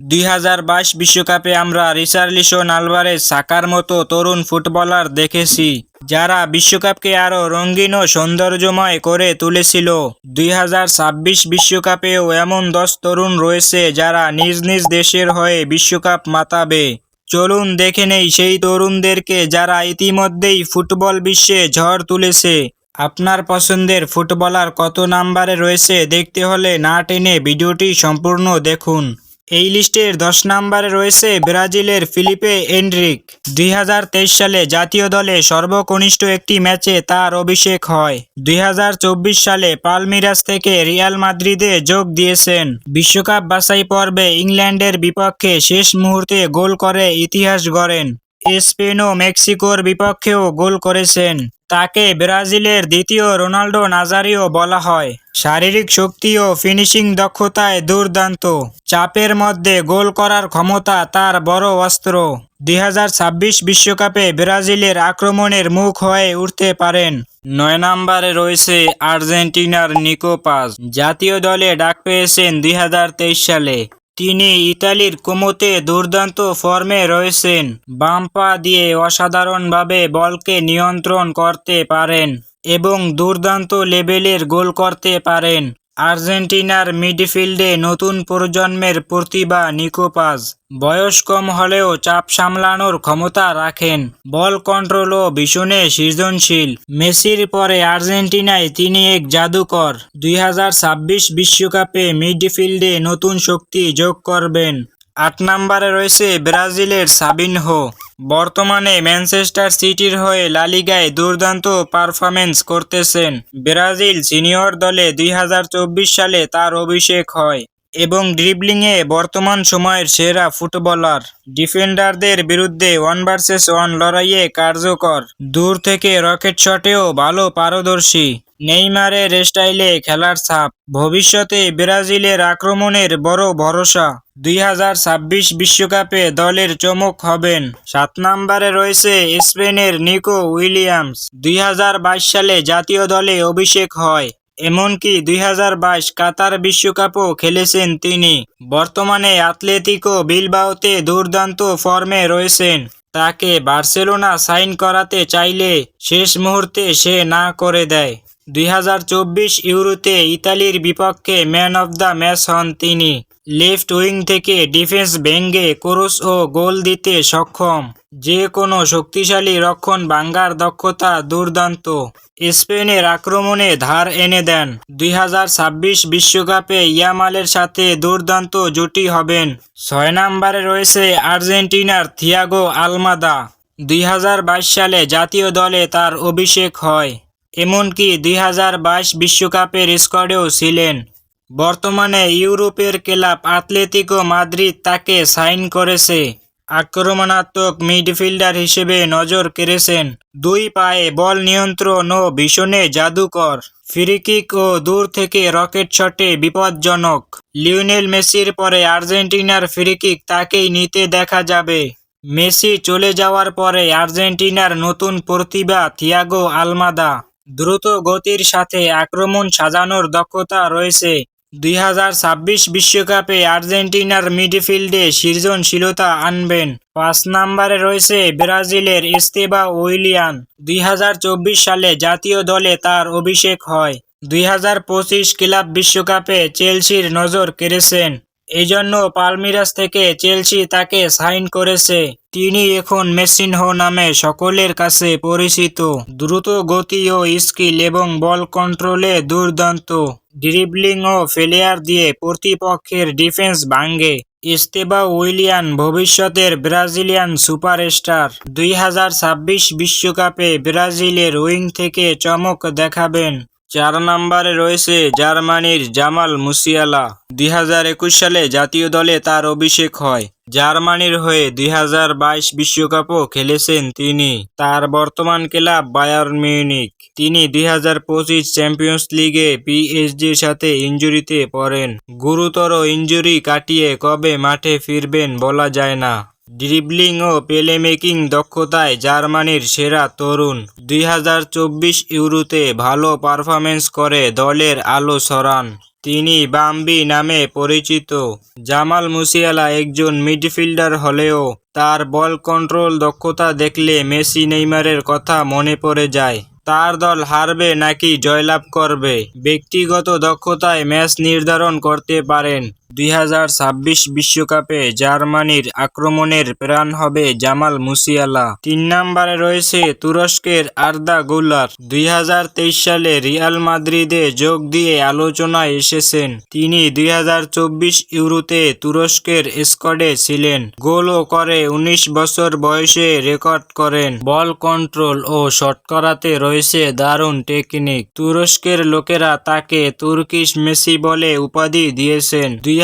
দুই বিশ্বকাপে আমরা রিচার্লিসন আলভারেজ সাকার মতো তরুণ ফুটবলার দেখেছি, যারা বিশ্বকাপকে আরও রঙিন ও সৌন্দর্যময় করে তুলেছিল। দুই বিশ্বকাপেও এমন দশ তরুণ রয়েছে যারা নিজ নিজ দেশের হয়ে বিশ্বকাপ মাতাবে। চলুন দেখে নেই সেই তরুণদেরকে যারা ইতিমধ্যেই ফুটবল বিশ্বে ঝড় তুলেছে। আপনার পছন্দের ফুটবলার কত নাম্বারে রয়েছে দেখতে হলে না টেনে ভিডিওটি সম্পূর্ণ দেখুন। এই লিস্টের দশ নম্বরে রয়েছে ব্রাজিলের ফিলিপে এন্ড্রিক। দুই হাজার তেইশ সালে জাতীয় দলে সর্বকনিষ্ঠ একটি ম্যাচে তার অভিষেক হয়। দুই হাজার চব্বিশ সালে পালমিরাস থেকে রিয়াল মাদ্রিদে যোগ দিয়েছেন। বিশ্বকাপ বাছাই পর্বে ইংল্যান্ডের বিপক্ষে শেষ মুহূর্তে গোল করে ইতিহাস গড়েন। স্পেন ও মেক্সিকোর বিপক্ষেও গোল করেছেন। তাকে ব্রাজিলের দ্বিতীয় রোনাল্ডো নাজারিও বলা হয়। শারীরিক শক্তি ও ফিনিশিং দক্ষতায় দুর্দান্ত। চাপের মধ্যে গোল করার ক্ষমতা তার বড় অস্ত্র। দুই বিশ্বকাপে ব্রাজিলের আক্রমণের মুখ হয়ে উঠতে পারেন। নয় নম্বরে রয়েছে আর্জেন্টিনার নিকোপাস। জাতীয় দলে ডাক পেয়েছেন দুই হাজার তেইশ সালে। তিনি ইতালির কোমোতে দুর্দান্ত ফর্মে রয়েছেন। বাম পা দিয়ে অসাধারণভাবে বলকে নিয়ন্ত্রণ করতে পারেন এবং দুর্দান্ত লেভেলের গোল করতে পারেন। আর্জেন্টিনার মিডফিল্ডে নতুন প্রজন্মের প্রতিভা নিকোপাজ বয়স কম হলেও চাপ সামলানোর ক্ষমতা রাখেন। বল কন্ট্রোল ও ভীষণে সৃজনশীল। মেসির পরে আর্জেন্টিনায় তিনি এক জাদুকর। দুই বিশ্বকাপে মিডফিল্ডে নতুন শক্তি যোগ করবেন। আট নম্বরে রয়েছে ব্রাজিলের সাবিনহো। বর্তমানে ম্যানচেস্টার সিটির হয়ে লালিগায় দুর্দান্ত পারফরমেন্স করতেছেন ব্রাজিল সিনিয়র দলে দুই হাজার চব্বিশ সালে তার অভিষেক হয় এবং ড্রিবলিংয়ে বর্তমান সময়ের সেরা ফুটবলার। ডিফেন্ডারদের বিরুদ্ধে ওয়ান ভার্সেস ওয়ান লড়াইয়ে কার্যকর। দূর থেকে রকেট শটেও ভালো পারদর্শী। নেইমারের স্টাইলে খেলার ছাপ। ভবিষ্যতে ব্রাজিলের আক্রমণের বড় ভরসা। দুই বিশ্বকাপে দলের চমক হবেন। সাত নম্বরে রয়েছে স্পেনের নিকো উইলিয়ামস। দুই হাজার বাইশ সালে জাতীয় দলে অভিষেক হয়। এমনকি দুই হাজার বাইশ কাতার বিশ্বকাপও খেলেছেন তিনি। বর্তমানে আতলেতিকো বিলবাওতে দুর্দান্ত ফর্মে রয়েছেন। তাকে বার্সেলোনা সাইন করাতে চাইলে শেষ মুহূর্তে সে না করে দেয়। দুই হাজার চব্বিশ ইউরোতে ইতালির বিপক্ষে ম্যান অব দ্য ম্যাচ হন তিনি। লেফট উইং থেকে ডিফেন্স ভেঙ্গে ক্রস ও গোল দিতে সক্ষম। যে কোনো শক্তিশালী রক্ষণ বাঙ্গার দক্ষতা দুর্দান্ত। স্পেনের আক্রমণে ধার এনে দেন। দুই বিশ্বকাপে ইয়ামালের সাথে দুর্দান্ত জুটি হবেন। ছয় নম্বরে রয়েছে আর্জেন্টিনার থিয়াগো আলমাদা। দুই হাজার বাইশ সালে জাতীয় দলে তার অভিষেক হয়। এমনকি দুই হাজার বাইশ বিশ্বকাপের স্কোয়াডেও ছিলেন। বর্তমানে ইউরোপের ক্লাব আতলেতিকো মাদ্রিদ তাকে সাইন করেছে। আক্রমণাত্মক মিডফিল্ডার হিসেবে নজর কেড়েছেন। দুই পায়ে বল নিয়ন্ত্রণ ও ভীষণে জাদুকর ফ্রিকিক ও দূর থেকে রকেট শটে বিপজ্জনক। লিওনেল মেসির পরে আর্জেন্টিনার ফ্রিকিক তাকেই নিতে দেখা যাবে। মেসি চলে যাওয়ার পরে আর্জেন্টিনার নতুন প্রতিভা থিয়াগো আলমাদা। দ্রুত গতির সাথে আক্রমণ সাজানোর দক্ষতা রয়েছে। দুই বিশ্বকাপে আর্জেন্টিনার মিডফিল্ডে সৃজনশীলতা আনবেন। পাঁচ নম্বরে রয়েছে ব্রাজিলের এস্তেবা উইলিয়ান। দুই হাজার চব্বিশ সালে জাতীয় দলে তার অভিষেক হয়। দুই হাজার পঁচিশ ক্লাব বিশ্বকাপে চেলসির নজর কেড়েছেন। এজন্য পালমিরাস থেকে চেলসি তাকে সাইন করেছে। তিনি এখন মেসিনহো নামে সকলের কাছে পরিচিত। দ্রুত গতি ও স্কিল এবং বল কন্ট্রোলে দুর্দান্ত। ড্রিবলিং ও ফেলিয়ার দিয়ে প্রতিপক্ষের ডিফেন্স ভাঙ্গে ইস্তেবা উইলিয়ান ভবিষ্যতের ব্রাজিলিয়ান সুপারস্টার। দুই বিশ্বকাপে ব্রাজিলের উইং থেকে চমক দেখাবেন। চার নম্বরে রয়েছে জার্মানির জামাল মুসিয়ালা। দুই হাজার একুশ সালে জাতীয় দলে তার অভিষেক হয়। জার্মানির হয়ে দুই বিশ্বকাপও খেলেছেন তিনি। তার বর্তমান ক্লাব বায়ার্ন মিউনিক তিনি দুই হাজার পঁচিশ চ্যাম্পিয়ন্স লিগে পিএসজির সাথে ইনজুরিতে পড়েন। গুরুতর ইনজুরি কাটিয়ে কবে মাঠে ফিরবেন বলা যায় না। ড্রিবলিং ও প্লেমেকিং দক্ষতায় জার্মানির সেরা তরুণ। দুই ইউরোতে ভালো পারফরমেন্স করে দলের আলো সরান তিনি বাম্বি নামে পরিচিত। জামাল মুসিয়ালা একজন মিডফিল্ডার হলেও তার বল কন্ট্রোল দক্ষতা দেখলে মেসি নেইমারের কথা মনে পড়ে যায়। তার দল হারবে নাকি জয়লাভ করবে? ব্যক্তিগত দক্ষতায় ম্যাচ নির্ধারণ করতে পারেন দুই বিশ্বকাপে জার্মানির আক্রমণের প্রাণ হবে জামাল মুসিয়ালা। তিন নম্বরে রয়েছে তুরস্কের আর্দা গুলার। দুই সালে রিয়াল মাদ্রিদে যোগ দিয়ে আলোচনায় এসেছেন। তিনি দুই হাজার চব্বিশ ইউরোতে তুরস্কের স্কোয়াডে ছিলেন। গোলও করে উনিশ বছর বয়সে রেকর্ড করেন। বল কন্ট্রোল ও শট করাতে রয়েছে দারুণ টেকনিক। তুরস্কের লোকেরা তাকে তুর্কিশ মেসি বলে উপাধি দিয়েছেন। দুই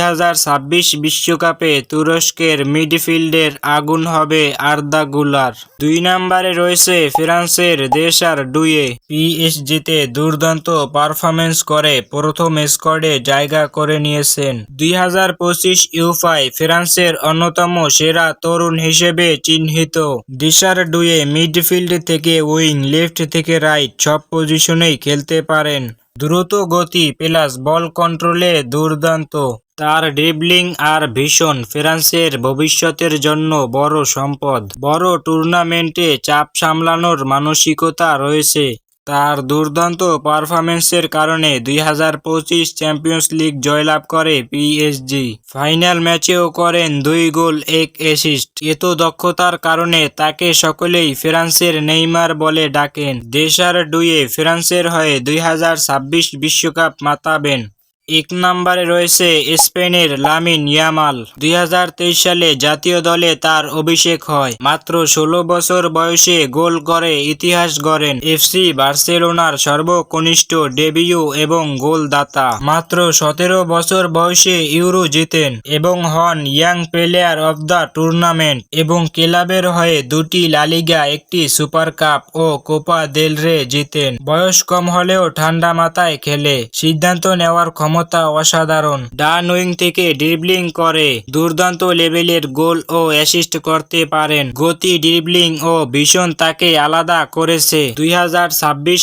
বিশ্বকাপে তুরস্কের মিডফিল্ডের আগুন হবে আর্দা গুলার। দুই নম্বরে রয়েছে ফ্রান্সের দেশার ডুয়ে পিএসজিতে দুর্দান্ত পারফরমেন্স করে, প্রথম স্কোয়াডে জায়গা করে নিয়েছেন। দুই হাজার পঁচিশ ইউফাই ফ্রান্সের অন্যতম সেরা তরুণ হিসেবে চিহ্নিত। দিশার ডুয়ে মিডফিল্ড থেকে উইং, লেফট থেকে রাইট সব পজিশনেই খেলতে পারেন। দ্রুত গতি প্লাস বল কন্ট্রোলে দুর্দান্ত। তার ড্রিবলিং আর ভীষণ ফ্রান্সের ভবিষ্যতের জন্য বড় সম্পদ। বড় টুর্নামেন্টে চাপ সামলানোর মানসিকতা রয়েছে। তার দুর্দান্ত পারফরমেন্সের কারণে দুই হাজার পঁচিশ চ্যাম্পিয়ন্স লিগ জয়লাভ করে পিএসজি ফাইনাল ম্যাচেও করেন দুই গোল, এক অ্যাসিস্ট এত দক্ষতার কারণে তাকে সকলেই ফ্রান্সের নেইমার বলে ডাকেন। দেশার ডুয়ে ফ্রান্সের হয়ে দুই হাজার ছাব্বিশ বিশ্বকাপ মাতাবেন। এক নম্বরে রয়েছে স্পেনের লামিন ইয়ামাল। দুই হাজার তেইশ সালে জাতীয় দলে তার অভিষেক হয়। মাত্র ষোলো বছর বয়সে গোল করে ইতিহাস গড়েন এফসি বার্সেলোনার সর্বকনিষ্ঠ ডেবিউ এবং গোলদাতা। মাত্র সতেরো বছর বয়সে ইউরো জিতেন এবং হন young player of the tournament এবং ক্লাবের হয়ে দুটি লালিগা একটি সুপার কাপ ও কোপা দেল রে জিতেন। বয়স কম হলেও ঠান্ডা মাথায় খেলে। সিদ্ধান্ত নেওয়ার ক্ষমতা অসাধারণ। ডান উইং থেকে ড্রিবলিং করে। দুর্দান্ত লেভেলের গোল ও অ্যাসিস্ট করতে পারেন। গতি, ড্রিবলিং ও ভীষণ তাকে আলাদা করেছে। দুই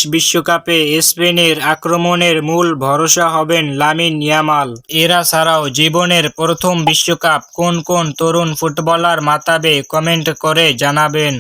বিশ্বকাপে স্পেনের আক্রমণের মূল ভরসা হবেন লামিন ইয়ামাল। এরা ছাড়াও জীবনের প্রথম বিশ্বকাপ কোন কোন তরুণ ফুটবলার মাতাবে কমেন্ট করে জানাবেন।